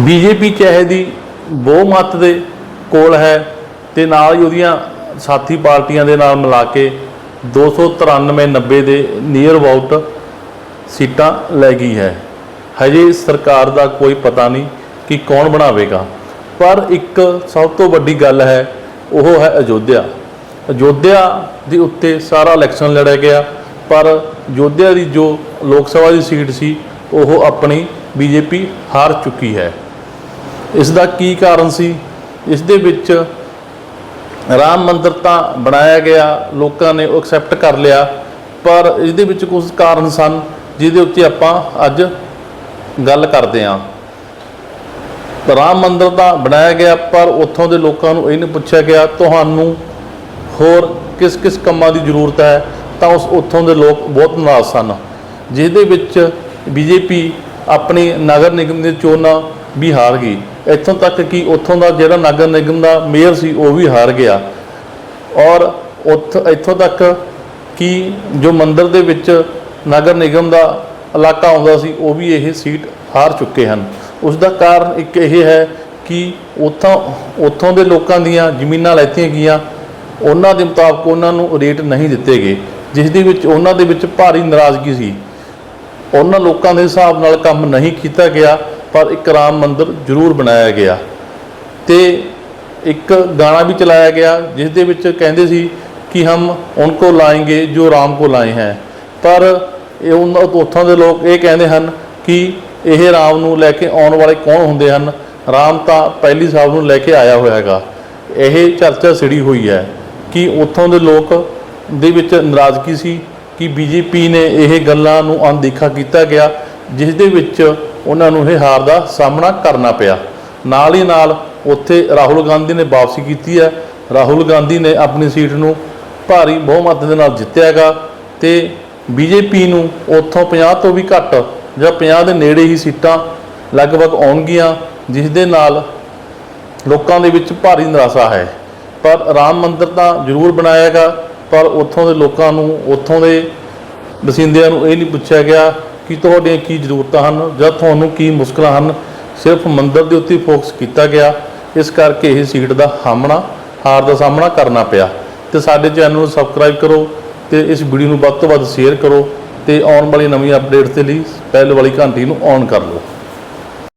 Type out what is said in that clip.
BJP ਚਾਹੇ ਦੀ ਬਹੁਮਤ ਦੇ ਕੋਲ ਹੈ ਤੇ ਨਾਲ ਹੀ ਉਹਦੀਆਂ ਸਾਥੀ ਪਾਰਟੀਆਂ ਦੇ ਨਾਲ ਮਿਲਾ ਕੇ 293 90 ਦੇ ਨੀਅਰ ਅਬਾਊਟ ਸੀਟਾਂ ਲੈ ਗਈ ਹੈ। ਹਜੇ ਸਰਕਾਰ ਦਾ ਕੋਈ ਪਤਾ ਨਹੀਂ ਕਿ ਕੌਣ ਬਣਾਵੇਗਾ। ਪਰ ਇੱਕ ਸਭ ਤੋਂ ਵੱਡੀ ਗੱਲ ਹੈ, ਉਹ ਹੈ ਅਯੋਧਿਆ। ਅਯੋਧਿਆ ਦੇ ਉੱਤੇ ਸਾਰਾ ਇਲੈਕਸ਼ਨ ਲੜਿਆ ਗਿਆ, ਪਰ ਅਯੋਧਿਆ ਦੀ ਜੋ ਲੋਕ ਸਭਾ ਦੀ ਸੀਟ ਸੀ, ਉਹ ਆਪਣੀ ਬੀਜੇਪੀ ਹਾਰ ਚੁੱਕੀ ਹੈ। ਇਸ ਦਾ ਕੀ ਕਾਰਨ ਸੀ? ਇਸ ਦੇ ਵਿੱਚ ਰਾਮ ਮੰਦਿਰ ਤਾਂ ਬਣਾਇਆ ਗਿਆ, ਲੋਕਾਂ ਨੇ ਉਹ ਐਕਸੈਪਟ ਕਰ ਲਿਆ, ਪਰ ਇਸ ਦੇ ਵਿੱਚ ਕੁਝ ਕਾਰਨ ਸਨ, ਜਿਹਦੇ ਉੱਤੇ ਆਪਾਂ ਅੱਜ ਗੱਲ ਕਰਦੇ ਹਾਂ। ਰਾਮ ਮੰਦਿਰ ਤਾਂ ਬਣਾਇਆ ਗਿਆ, ਪਰ ਉੱਥੋਂ ਦੇ ਲੋਕਾਂ ਨੂੰ ਇਹ ਨਹੀਂ ਪੁੱਛਿਆ ਗਿਆ, ਤੁਹਾਨੂੰ ਹੋਰ ਕਿਸ ਕਿਸ ਕੰਮਾਂ ਦੀ ਜ਼ਰੂਰਤ ਹੈ? ਤਾਂ ਉਸ ਉੱਥੋਂ ਦੇ ਲੋਕ ਬਹੁਤ ਨਾਰਾਜ਼ ਸਨ ਜਿਸ ਦੇ ਵਿੱਚ ਬੀਜੇਪੀ ਆਪਣੀ ਨਗਰ ਨਿਗਮ ਦੀ ਚੋਣਾਂ ਵੀ ਹਾਰ ਗਈ। ਇੱਥੋਂ ਤੱਕ ਕਿ ਉੱਥੋਂ ਦਾ ਜਿਹੜਾ ਨਗਰ ਨਿਗਮ ਦਾ ਮੇਅਰ ਸੀ, ਉਹ ਵੀ ਹਾਰ ਗਿਆ। ਔਰ ਉੱਥ, ਇੱਥੋਂ ਤੱਕ ਕਿ ਜੋ ਮੰਦਿਰ ਦੇ ਵਿੱਚ ਨਗਰ ਨਿਗਮ ਦਾ ਇਲਾਕਾ ਆਉਂਦਾ ਸੀ, ਉਹ ਵੀ ਇਹ ਸੀਟ ਹਾਰ ਚੁੱਕੇ ਹਨ। ਉਸ ਦਾ ਕਾਰਨ ਇੱਕ ਇਹ ਹੈ ਕਿ ਉੱਥੋਂ ਉੱਥੋਂ ਦੇ ਲੋਕਾਂ ਦੀਆਂ ਜ਼ਮੀਨਾਂ ਲੈਤੀਆਂ ਗਈਆਂ। ਉਹਨਾਂ ਦੇ ਮੁਤਾਬਕ ਉਹਨਾਂ ਨੂੰ ਰੇਟ ਨਹੀਂ ਦਿੱਤੇ ਗਏ, ਜਿਸ ਦੇ ਵਿੱਚ ਉਹਨਾਂ ਦੇ ਵਿੱਚ ਭਾਰੀ ਨਾਰਾਜ਼ਗੀ ਸੀ। ਉਹਨਾਂ ਲੋਕਾਂ ਦੇ ਹਿਸਾਬ ਨਾਲ ਕੰਮ ਨਹੀਂ ਕੀਤਾ ਗਿਆ। ਪਰ ਇੱਕ ਰਾਮ ਮੰਦਿਰ ਜ਼ਰੂਰ ਬਣਾਇਆ ਗਿਆ। ਤੇ ਇੱਕ ਗਾਣਾ ਵੀ ਚਲਾਇਆ ਗਿਆ, ਜਿਸ ਦੇ ਵਿੱਚ ਕਹਿੰਦੇ ਸੀ ਕਿ ਹਮ ਉਨਕੋ ਲਾਏਂਗੇ ਜੋ ਰਾਮ ਕੋ ਲਾਏ ਹੈ। ਪਰ ਇਹ ਉਹਨਾਂ ਉੱਥੋਂ ਦੇ ਲੋਕ ਇਹ ਕਹਿੰਦੇ ਹਨ ਕਿ ਇਹ ਰਾਮ ਨੂੰ ਲੈ ਕੇ ਆਉਣ ਵਾਲੇ ਕੌਣ ਹੁੰਦੇ ਹਨ? ਰਾਮ ਤਾਂ ਪਹਿਲੀ ਸਾਹਿਬ ਨੂੰ ਲੈ ਕੇ ਆਇਆ ਹੋਇਆ ਹੈਗਾ। ਇਹ ਚਰਚਾ ਸਿੜੀ ਹੋਈ ਹੈ ਕਿ ਉੱਥੋਂ ਦੇ ਲੋਕ ਦੇ ਵਿੱਚ ਨਾਰਾਜ਼ਗੀ ਸੀ ਕਿ ਬੀਜੇਪੀ ਨੇ ਇਹ ਗੱਲਾਂ ਨੂੰ ਅਣਦੇਖਾ ਕੀਤਾ ਗਿਆ। ਜਿਸ ਦੇ ਵਿੱਚ ਉਹਨਾਂ ਨੂੰ ਇਹ ਹਾਰ ਦਾ ਸਾਹਮਣਾ ਕਰਨਾ ਪਿਆ। ਨਾਲ ਹੀ ਨਾਲ ਉੱਥੇ ਰਾਹੁਲ ਗਾਂਧੀ ਨੇ ਵਾਪਸੀ ਕੀਤੀ ਹੈ। ਰਾਹੁਲ ਗਾਂਧੀ ਨੇ ਆਪਣੀ ਸੀਟ ਨੂੰ ਭਾਰੀ ਬਹੁਮਤ ਦੇ ਨਾਲ ਜਿੱਤਿਆ ਹੈਗਾ ਤੇ ਬੀਜੇਪੀ ਨੂੰ ਉੱਥੋਂ 50 ਤੋਂ ਵੀ ਘੱਟ ਜਾਂ 50 ਦੇ ਨੇੜੇ ਹੀ ਸੀਟਾਂ ਲਗਭਗ ਆਉਣਗੀਆਂ ਜਿਸ ਦੇ ਨਾਲ ਲੋਕਾਂ ਦੇ ਵਿੱਚ ਭਾਰੀ ਨਿਰਾਸ਼ਾ ਹੈ। ਪਰ ਰਾਮ ਮੰਦਿਰ ਤਾਂ ਜ਼ਰੂਰ ਬਣਾਇਆਗਾ, ਪਰ ਉੱਥੋਂ ਦੇ ਲੋਕਾਂ ਨੂੰ, ਉੱਥੋਂ ਦੇ ਵਸਿੰਦਿਆਂ ਨੂੰ ਇਹ ਨਹੀਂ ਪੁੱਛਿਆ ਗਿਆ ਕਿ ਤੁਹਾਡੀਆਂ ਕੀ ਜ਼ਰੂਰਤਾਂ ਹਨ ਜਾਂ ਤੁਹਾਨੂੰ ਕੀ ਮੁਸ਼ਕਲਾਂ ਹਨ, ਸਿਰਫ ਮੰਦਰ ਦੇ ਉੱਤੇ ਫੋਕਸ ਕੀਤਾ ਗਿਆ। ਇਸ ਕਰਕੇ ਇਹ ਸੀਟ ਦਾ ਹਾਮਣਾ ਹਾਰ ਦਾ ਸਾਹਮਣਾ ਕਰਨਾ ਪਿਆ। ਤੇ ਸਾਡੇ ਚੈਨਲ ਨੂੰ ਸਬਸਕ੍ਰਾਈਬ ਕਰੋ ਤੇ ਇਸ ਵੀਡੀਓ ਨੂੰ ਵੱਧ ਤੋਂ ਵੱਧ ਸ਼ੇਅਰ ਕਰੋ ਤੇ ਆਉਣ ਵਾਲੀ ਨਵੀਂ ਅਪਡੇਟਸ ਦੇ ਲਈ ਪਹਿਲ ਵਾਲੀ ਘੰਟੀ ਨੂੰ ਔਨ ਕਰ ਲਓ।